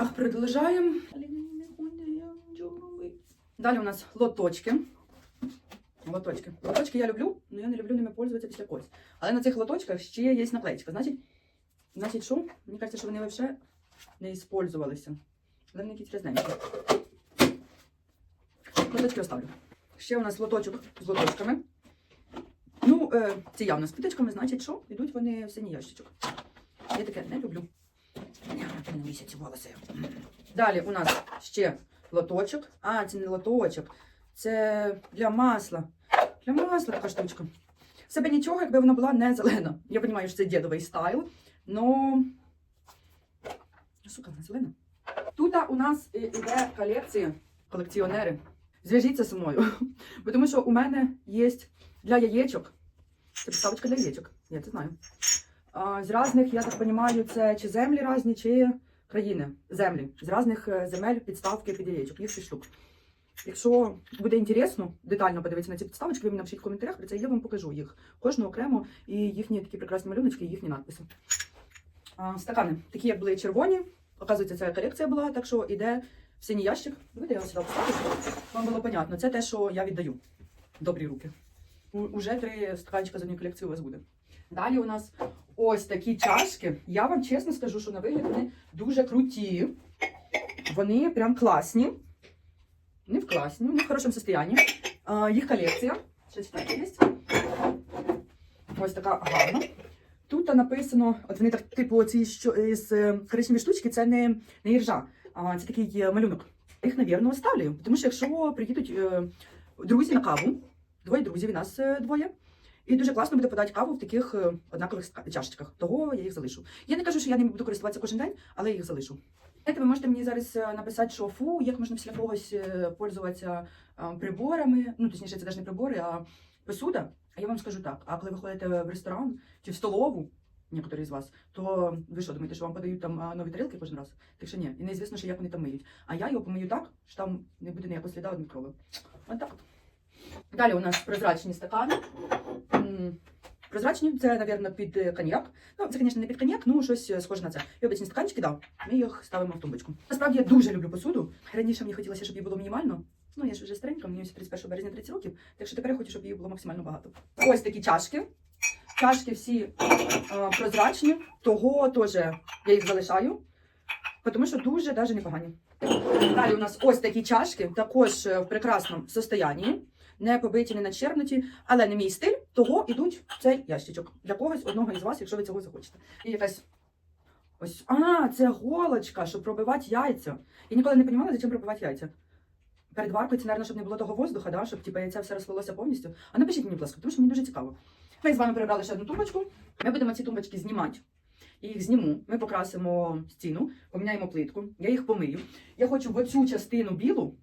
Так, продовжаємо. Далі у нас лоточки. Лоточки. Лоточки я люблю, але я не люблю ними пользуватися після когось. Але на цих лоточках ще є наклеїчка. Значить, значить, що? Мені кажеться, що вони взагалі не использувалися. Але вони якісь різненькі. Лоточки оставлю. Ще у нас лоточок з лоточками. Ну, е, ці явно з квіточками, значить, що? Йдуть вони в синій ящичок. Я таке не люблю. Я на місяці волоси. Далі у нас ще лоточок. А, це не лоточок. Це для масла. Для масла така штучка. Себе нічого, якби вона була не зелена. Я розумію, що це дідовий стайл, но. Сука, вона зелена. Тут у нас іде колекція, колекціонери. Зв'яжіться зі мною. Тому що у мене є для яєчок. Це підставочка для яєчок. Я це знаю. З різних, я так розумію, це чи землі різні, чи країни. Землі. З різних е, земель підставки під яєчок. Їх 6 штук. Якщо буде інтересно, детально подивитися на ці підставочки, ви мені напишіть в коментарях, про це я вам покажу їх. Кожну окремо і їхні такі прекрасні малюночки, і їхні надписи. А, стакани, такі як були червоні. Оказується, це колекція була, так що йде в синій ящик. Давайте я сюди поставлю, щоб вам було понятно. Це те, що я віддаю. Добрі руки. Уже три стаканчика з однієї колекції у вас буде. Далі у нас ось такі чашки. Я вам чесно скажу, що на вигляд вони дуже круті. Вони прям класні. Вони в класні, вони в хорошому стані. Їх колекція. Ще читайте є. Ось така гарна. Тут написано, от вони так, типу, ці що із е, коричневі штучки, це не, не іржа, а це такий малюнок. Їх, навірно, оставлю. Тому що якщо приїдуть е, друзі на каву, двоє друзів, і нас е, двоє. І дуже класно буде подати каву в таких е, однакових чашечках. Того я їх залишу. Я не кажу, що я ними буду користуватися кожен день, але я їх залишу. Знаєте, ви можете мені зараз е, написати, що фу, як можна після когось е, пользуватися приборами, ну точніше, це навіть не прибори, а посуда. А я вам скажу так: а коли ви ходите в ресторан чи в столову, некоторі з вас, то ви що думаєте, що вам подають там нові тарілки кожен раз? Так що ні, і неізвісно, що як вони там миють. А я його помию так, що там не буде ніякого сліда від мікроби. От так. Далі у нас прозрачні стакани. Прозрачні, це, напевно, під е, коньяк. Ну, це, звісно, не під коньяк, ну щось е, схоже на це. І обичні стаканчики, да, ми їх ставимо в тумбочку. Насправді я дуже люблю посуду. Раніше мені хотілося, щоб її було мінімально. Ну, я ж вже старенька, мені ось 31 березня 30 років, так що тепер я хочу, щоб її було максимально багато. Ось такі чашки. Чашки всі е, прозрачні, того теж я їх залишаю, тому що дуже даже непогані. Далі у нас ось такі чашки, також в прекрасному состоянні, не побиті, не начерпнуті, але не мій стиль, того йдуть в цей ящичок. Для когось одного із вас, якщо ви цього захочете. І якась ось. А, це голочка, щоб пробивати яйця. Я ніколи не розуміла, зачем пробивати яйця. Перед варкою це, мабуть, щоб не було того воздуха, да, щоб типу, яйця все розплилося повністю. А напишіть мені, будь ласка, тому що мені дуже цікаво. Ми з вами прибрали ще одну тумбочку. Ми будемо ці тумбочки знімати. Я їх зніму. Ми покрасимо стіну, поміняємо плитку. Я їх помию. Я хочу в оцю частину білу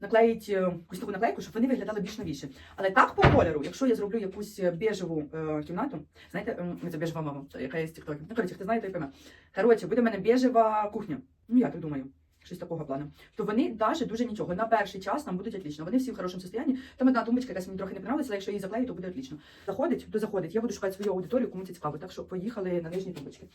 наклеїти е, якусь таку наклейку, щоб вони виглядали більш новіше. Але так по кольору, якщо я зроблю якусь е, бежеву е, кімнату, знаєте, ем, це бежева мама, яка є з TikTok. Ну, коротше, хто знає, той пойме. Коротше, буде в мене бежева кухня. Ну, я так думаю. Щось такого плану. То вони навіть дуже нічого. На перший час нам будуть отлично. Вони всі в хорошому стані. Там одна тумбочка, якась мені трохи не подобається, але якщо її заклею, то буде отлично. Заходить, то заходить. Я буду шукати свою аудиторію, кому це цікаво. Так що поїхали на нижні тумбочки.